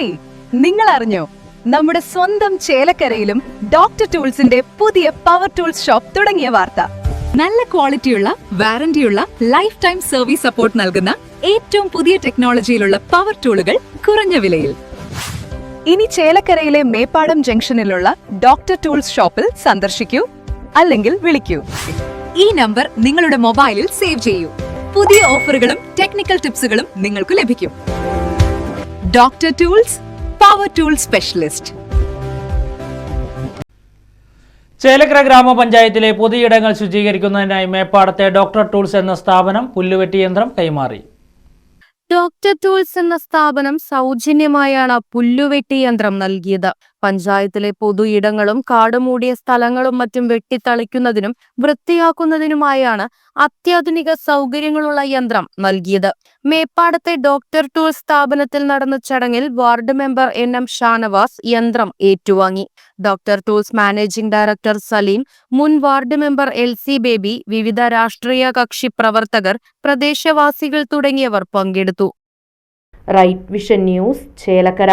Hey നിങ്ങൾ അറിഞ്ഞോ നമ്മുടെ സ്വന്തം ചേലക്കരയിലും ഡോക്ടർ ടൂൾസിന്റെ പുതിയ പവർ ടൂൾസ് ഷോപ്പ് തുടങ്ങിയ വാർത്ത. നല്ല ക്വാളിറ്റിയുള്ള വാറന്റിയുള്ള ലൈഫ് ടൈം സർവീസ് സപ്പോർട്ട് നൽകുന്ന ഏറ്റവും പുതിയ ടെക്നോളജിയിലുള്ള പവർ ടൂളുകൾ കുറഞ്ഞ വിലയിൽ. ഇനി ചേലക്കരയിലെ മേപ്പാടം ജംഗ്ഷനിലുള്ള ഡോക്ടർ ടൂൾസ് ഷോപ്പിൽ സന്ദർശിക്കൂ അല്ലെങ്കിൽ വിളിക്കൂ. ഈ നമ്പർ നിങ്ങളുടെ മൊബൈലിൽ സേവ് ചെയ്യൂ. പുതിയ ഓഫറുകളും ടെക്നിക്കൽ ടിപ്സുകളും നിങ്ങൾക്ക് ലഭിക്കും. Doctor tools power tool specialist Chelakkara ഗ്രാമപഞ്ചായത്തിലെ പൊതുയിടങ്ങൾ ശുചീകരിക്കുന്നതിനായി മേപ്പാടത്തെ ഡോക്ടർ ടൂൾസ് എന്ന സ്ഥാപനം പുല്ലുവെട്ടി യന്ത്രം കൈമാറി. ഡോക്ടർ ടൂൾസ് എന്ന സ്ഥാപനം സൗജന്യമായാണ് പുല്ലുവെട്ടി യന്ത്രം നൽകിയത്. പഞ്ചായത്തിലെ പൊതു ഇടങ്ങളും കാടുമൂടിയ സ്ഥലങ്ങളും മറ്റും വെട്ടിത്തളിക്കുന്നതിനും വൃത്തിയാക്കുന്നതിനുമായാണ് അത്യാധുനിക സൗകര്യങ്ങളുള്ള യന്ത്രം നൽകിയത്. മേപ്പാടത്തെ ഡോക്ടർ ടൂൾ സ്ഥാപനത്തിൽ നടന്ന ചടങ്ങിൽ ward member N M Shanavas യന്ത്രം ഏറ്റുവാങ്ങി. Doctor tools managing director Salim മുൻ ward member L C Baby വിവിധ രാഷ്ട്രീയ കക്ഷി പ്രവർത്തകർ പ്രദേശവാസികൾ തുടങ്ങിയവർ പങ്കെടുത്തു. Right vision news Chelakkara.